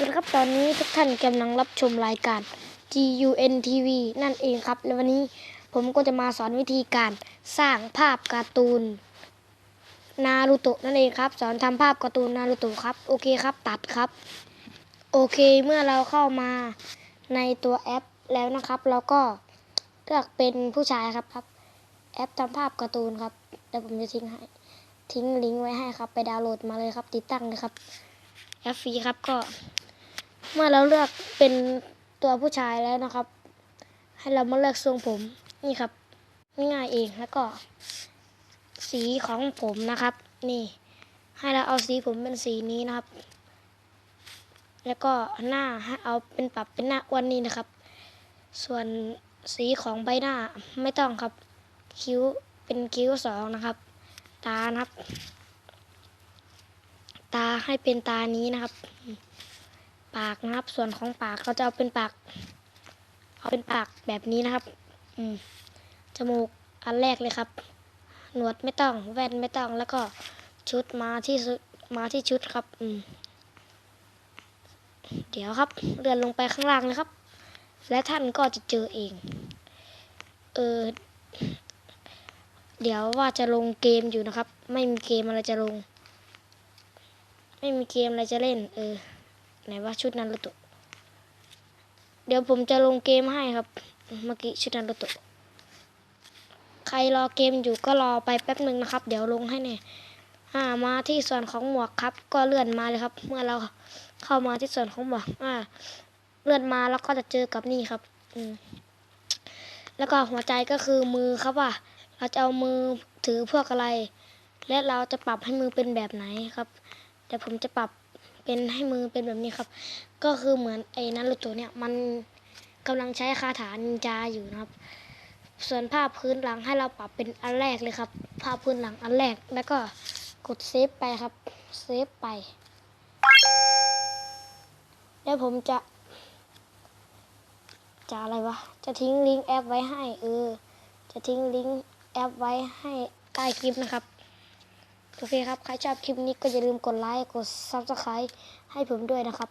วัสดีครับตอนนี้ทุกท่านกำลังรับชมรายการ GUN TV นั่นเองครับและวันนี้ผมก็จะมาสอนวิธีการสร้างภาพการ์ตูนนารูโตะนั่นเองครับ สอนทำภาพการ์ตูนนารูโตะครับโอเคครับตัดครับ โอเคเมื่อเราเข้ามาในตัวแอปแล้วนะครับ เราก็เลือกเป็นผู้ชายครับครับ แอปทำภาพการ์ตูนครับเดี๋ยวผมจะทิ้งให้ทิ้งลิงก์ไว้ให้ครับ ไปดาวน์โหลดมาเลยครับ ติดตั้งเลยครับแอปฟรีครับก็ เมื่อเราเลือกเป็นตัวผู้ชายแล้วนะครับ ให้เรามาเลือกทรงผมนี่ครับง่ายเองแล้วก็ สีของผมนะครับ นี่ ให้เราเอาสีผมเป็นสีนี้นะครับ แล้วก็หน้าให้เอาเป็นปรับเป็นหน้าอ้วนนี่นะครับ ส่วนสีของใบหน้าไม่ต้องครับ คิ้วเป็นคิ้วสองนะครับ ตานะครับ ตาให้เป็นตานี้นะครับ ปากนะครับ ส่วนของปากเขาจะเอาเป็นปากเอาเป็นปากแบบนี้นะครับ อืมจมูกอันแรกเลยครับ หนวดไม่ต้อง แว่นไม่ต้องแล้วก็ชุดมาที่มาที่ชุดครับ อืม เดี๋ยวครับเลื่อนลงไปข้างล่างเลยครับ และท่านก็จะเจอเอง เออ เดี๋ยวว่าจะลงเกมอยู่นะครับ ไม่มีเกมอะไรจะลง ไม่มีเกมอะไรจะเล่น เออ ไหนว่าชุดนารูโตะเดี๋ยวผมจะลงเกมให้ครับ เมื่อกี้ชุดนารูโตะใครรอเกมอยู่ก็รอไปแป๊บหนึ่งนะครับ เดี๋ยวลงให้เนี่ยอ่ามาที่ส่วนของหมวกครับ ก็เลื่อนมาเลยครับ เมื่อเราเข้ามาที่ส่วนของหมวกอ่าเลื่อนมาแล้วก็จะเจอกับนี่ครับ อืมแล้วก็หัวใจก็คือมือครับว่า เราจะเอามือถือพวกอะไร และเราจะปรับให้มือเป็นแบบไหนครับเดี๋ยวผมจะปรับ เป็นให้มือเป็นแบบนี้ครับ ก็คือเหมือนไอ้นารูโตะเนี่ยมันกำลังใช้คาถานินจาอยู่นะครับ ส่วนภาพพื้นหลังให้เราปรับเป็นอันแรกเลยครับ ภาพพื้นหลังอันแรกแล้วก็กดเซฟไปครับเซฟไปแล้วผมจะ จะอะไรวะ จะทิ้งลิงก์แอปไว้ให้เออ จะทิ้งลิงก์แอปไว้ให้ใต้คลิปนะครับ โอเคครับ ใครชอบคลิปนี้ก็อย่าลืมกดไลค์ กด Subscribe ให้ผมด้วยนะครับ